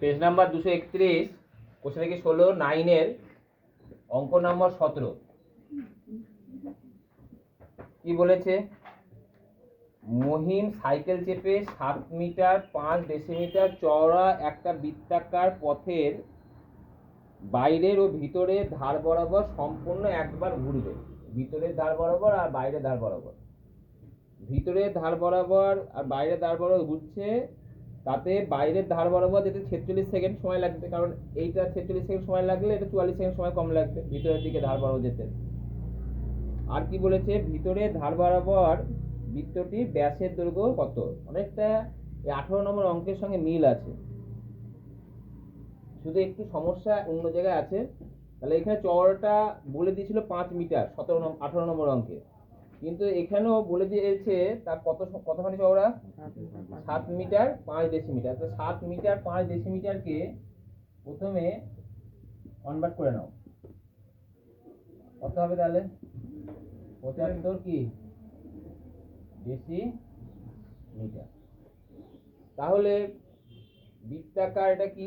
Page number দুশো একত্রিশ question থেকে ষোলো, নাইনের অঙ্ক নাম্বার সতেরো। কি বলেছে? মহিম সাইকেল চেপে সাত মিটার, পাঁচ ডেসিমিটার, চওড়া একটা বৃত্তাকার পথের বাইরের ও ভিতরের ধার বরাবর সম্পূর্ণ একবার ঘুরবে। ভিতরের ধার বরাবর আর বাইরের ধার বরাবর। ভিতরের ধার বরাবর আর বাইরের ধার বরাবর ঘুরছে তাতে বাইরের ধার বরাবর যেতে ছেচল্লিশ সেকেন্ড সময় লাগবে, কারণ এইটা ছেচল্লিশ সেকেন্ড সময় লাগলে এটা চুয়াল্লিশ সেকেন্ড সময় কম লাগবে ভিতরের দিকে ধার বরাবর যেতে। আর কি বলেছে? ভিতরে ধার বরাবর বৃত্তটির ব্যাসের দৈর্ঘ্য কত? অনেকটা এই আঠারো নম্বর অঙ্কের সঙ্গে মিল আছে। শুধু একটু সমস্যা অন্য জায়গায় আছে। তাহলে এখানে চওড়াটা বলে দিয়েছিল পাঁচ মিটার, সতেরো নম্বর আঠারো নম্বর অঙ্কে। কিন্তু এখানেও বলে দিয়েছে তার কত কতখানি চওড়া? সাত মিটার পাঁচ ডেসিমিটার। তো সাত মিটার পাঁচ ডেসিমিটারকে প্রথমে কনভার্ট করে নাও। কত হবে তাহলে? পঁচাত্তর কি? ডেসি মিটার তাহলে বৃত্তাকার এটা কি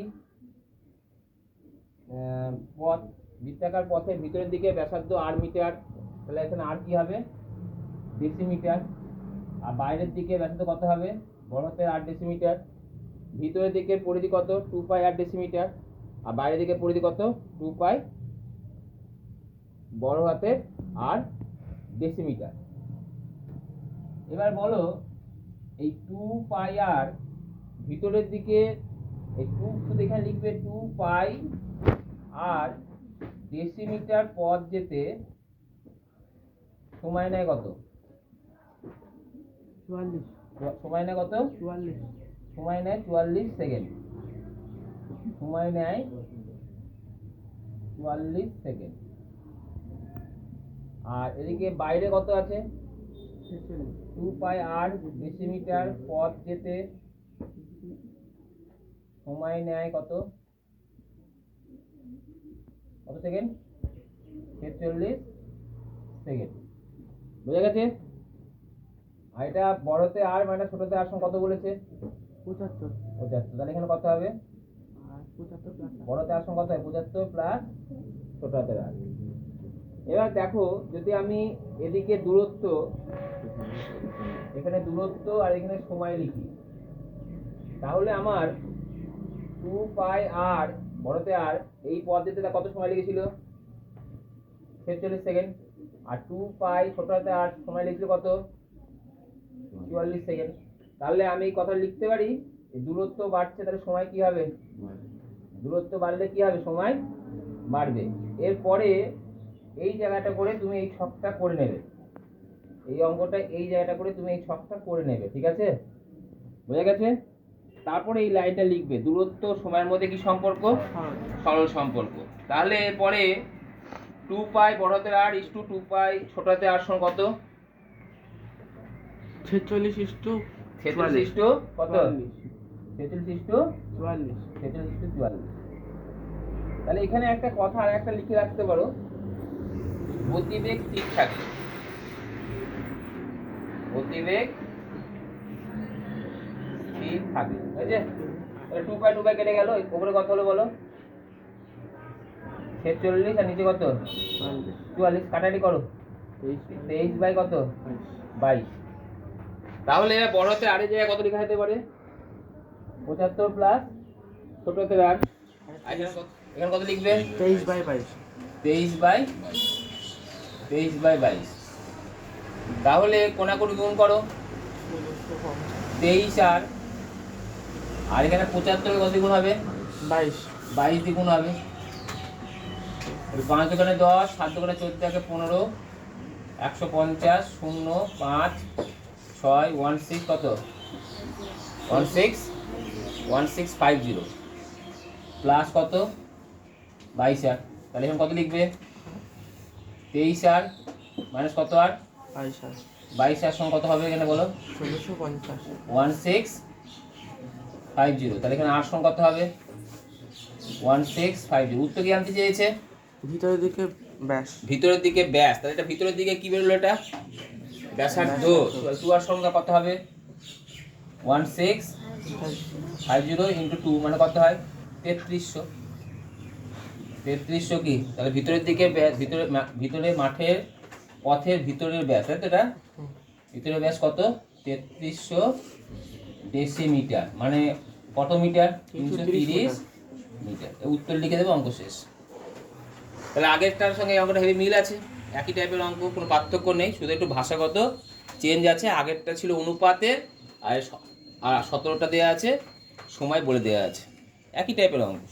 পথ। বৃত্তাকার পথের ভিতরের দিকে ব্যাসার্ধ আট মিটার। তাহলে এখানে আর কি হবে? ডেসিমিটার আর বাইরের দিকে ব্যাসার্ধ কত হবে? বড় হাতের আট ডেসিমিটার ভিতরের দিকের পরিধি কত? টু পাই আট ডেসিমিটার আর বাইরের দিকের পরিধি কত? টু পাই বড় হাতের আর ডেসিমিটার এবার বলো, এই টু পাই আর ভিতরের দিকে, এই টু শুধু এখানে লিখবে টু পাই আর ডেসিমিটার পথ যেতে সময় নেয় কত? চুয়াল্লিশ। সময় নেয় কত? চুয়াল্লিশ। সময় নেয় চুয়াল্লিশ সেকেন্ড। সময় নেয় চুয়াল্লিশ সেকেন্ড। আর এদিকে বাইরে কত আছে? টু পাই আর ডেসিমিটার পথ যেতে সময় নেয় কত? কত সেকেন্ড? ছেচল্লিশ সেকেন্ড। বোঝা গেছে? আর এটা বড়তে আর মানে ছোটতে আর কত বলেছে? পঁচাত্তর। পঁচাত্তর। তাহলে এখানে কত হবে? আর বড়তে সঙ্গে কত হয় পঁচাত্তর প্লাস ছোট হাতের আর। এবার দেখো যদি আমি এদিকে দূরত্ব এখানে দূরত্ব আর এখানে সময় লিখি তাহলে আমার টু পাই আর বড়তে আর এই পদ যেতে তার কত সময় লেগেছিল? ছেচল্লিশ সেকেন্ড। আর টু পাই ছোট হাতে আর সময় লেগেছিল কত? চুয়াল্লিশ সেকেন্ড তাহলে আমি এই কথা লিখতে পারি দূরত্ব বাড়ছে তাহলে সময় কি হবে? দূরত্ব বাড়লে কি হবে? সময় বাড়বে। এরপরে এই জায়গাটা করে তুমি এই ছকটা করে নেবে। এই অঙ্কটা এই জায়গাটা করে তুমি এই ছকটা করে নেবে, ঠিক আছে? বোঝা গেছে? তারপরে এই লাইনটা লিখবে, দূরত্ব সময়ের মধ্যে কি সম্পর্ক? সরল সম্পর্ক। তাহলে এরপরে টু পাই বড়দের আর ইস টু টু পাই ছোটতে আর সমান কত? ছেচল্লিশ ইস টু ছেচল্লিশ টু কত? ছেচল্লিশ টু চুয়াল্লিশ। ছেচল্লিশ টু চুয়াল্লিশ। তাহলে এখানে একটা কথা আর একটা লিখে রাখতে পারো। গতিবেগ স্থির থাকে। গতিবেগ স্থির থাকে। বুঝেছে? তাহলে টু বাই টু বাই কেটে গেল। উপরে কত হলো বলো? ছেচল্লিশ আর নিচে কত? চুয়াল্লিশ। কাটাটি করো। তেইশ। বাই কত? বাইশ। তাহলে বড় হাতে আরেক জায়গায় কত লেখা যেতে পারে? পঁচাত্তর প্লাস ছোট হাতের আট আর? এখানে কত- লিখবে? তেইশ বাই বাইশ। তেইশ বাই তেইশ বাই বাইশ। তাহলে কোনাকুনি গুণ করো। তেইশ আর আর এখানে পঁচাত্তর কত গুণ হবে? বাইশ। বাইশ দ্বিগুণ হবে। পাঁচ দোকানে দশ সাত দোকানে চোদ্দ একে পনেরো। একশো পঞ্চাশ শূন্য পাঁচ ছয় ওয়ান সিক্স কত? One six one six five zero plus কত? বাইশ আর। তাহলে এখন কত লিখবে? তেইশ আর মাইনাস কত আর? বাইশ আর। সঙ্গে কত হবে এখানে বলো? ষোলোশো পঞ্চাশ। ওয়ান সিক্স ফাইভ জিরো তাহলে এখানে আর সঙ্গে কত হবে? ওয়ান সিক্স ফাইভ জিরো উত্তর কি আনতে চেয়েছে? ভিতরের দিকে ব্যাস। ভিতরের দিকে ব্যাস। তাহলে এটা ভিতরের দিকে কি বেরোলো এটা? ব্যাসার্ধ টু আর সংখ্যা কত হবে? One six five zero into two মানে কত হয়? তেত্রিশশো। তেত্রিশশো কি? তাহলে ভিতরের দিকে ভিতরে ভিতরে মাঠের পথের ভিতরের ব্যাস তাই তো এটা? ভিতরের ব্যাস কত? তেত্রিশশো ডেসিমিটার মানে কত মিটার? তিনশো তিরিশ মিটার। উত্তর লিখে দেবো অঙ্ক শেষ। তাহলে আগেরটার সঙ্গে অঙ্কটা হেভি মিল আছে? একই টাইপের অঙ্ক, কোনো পার্থক্য নেই, শুধু একটু ভাষাগত চেঞ্জ আছে। আগেরটা ছিল অনুপাতে, আর আর সতেরোটা দেওয়া আছে, সময় বলে দেওয়া আছে। একই টাইপের অঙ্ক।